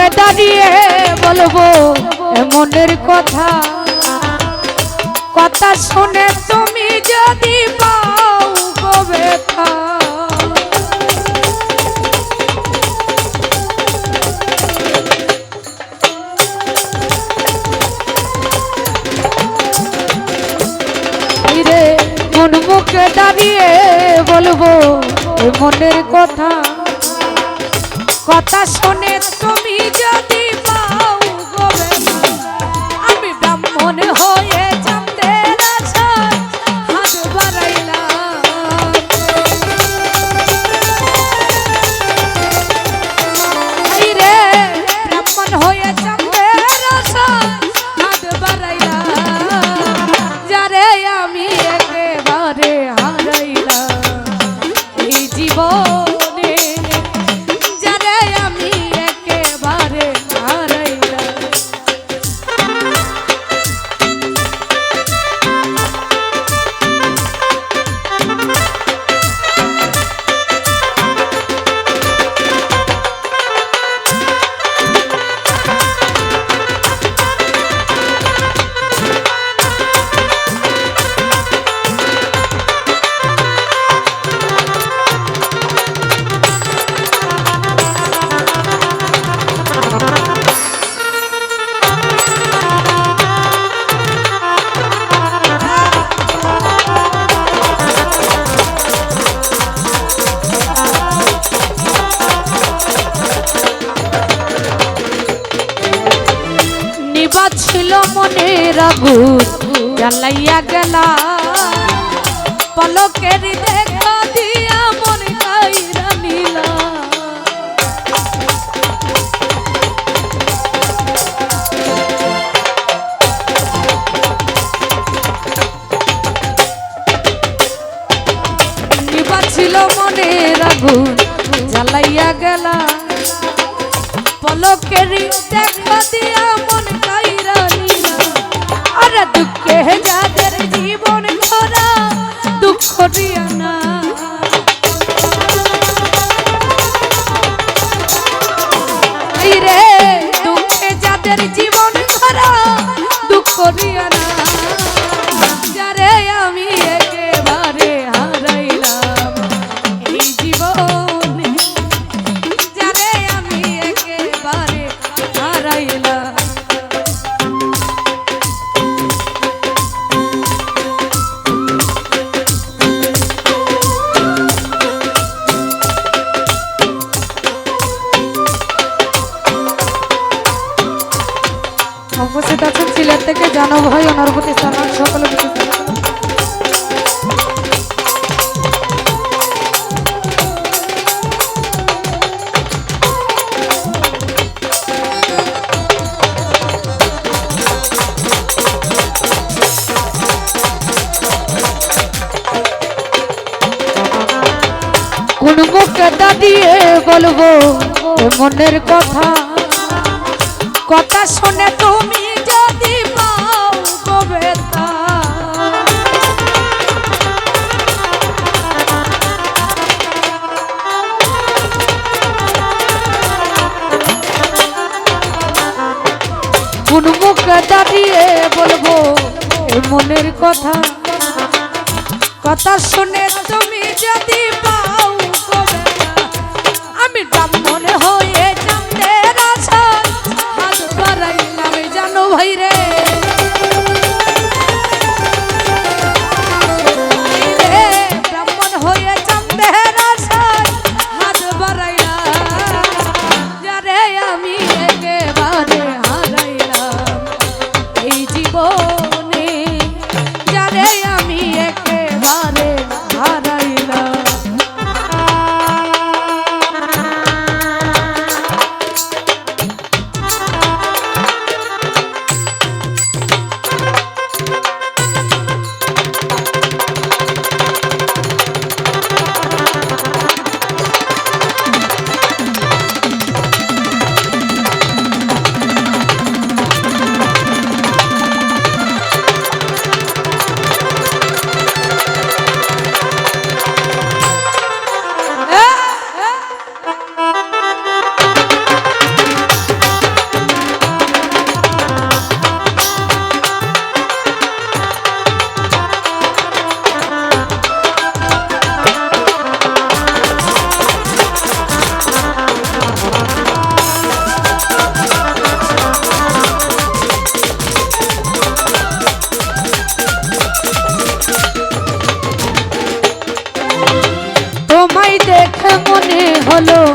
মুখে দাঁড়িয়ে বলব মনের কথা। কথা শুনে তুমি যদি পাও রে, মন মুখে দাঁড়িয়ে বলব মনের কথা। কথা শুনে তুমি নিবাদ ছিল মনের আগুন, জ্বালাইয়া গেলা। পলকের দেখা দিয়া মন গাইরা নীলা। ছিল মনের আগুন, জ্বালাইয়া গেলা। পলকেরি দেখা দিয়া মন কাইরা আর দুঃখে যাদের জীবন ভরা, দুঃখ দিয়া না। রে, দুঃখে যাদের জীবন ভরা, দুঃখ দিয়া না। আছেন সিলেট থেকে জানো ভাই, ওনার প্রতি সালাম, সকলে। কোন মুখে দাঁড়িয়ে বলব মনের কথা কথা শুনে তুমি মুখে দাঁড়িয়ে বলব মনের কথা। কথা শুনে তুমি যদি পাও আমি ব্রাহ্মণ বলো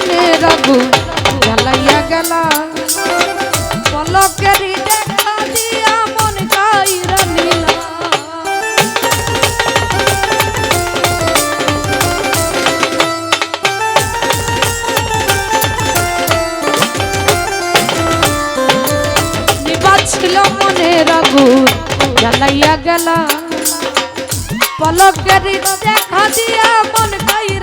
মনের আগুন জ্বালাইয়া গেলা পলকেরি দেখা দিয়া মন কাইরা নিলা ছিল মনের আগুন জ্বালাইয়া গেলা পলকেরি দেখা দিয়া মন কাইরা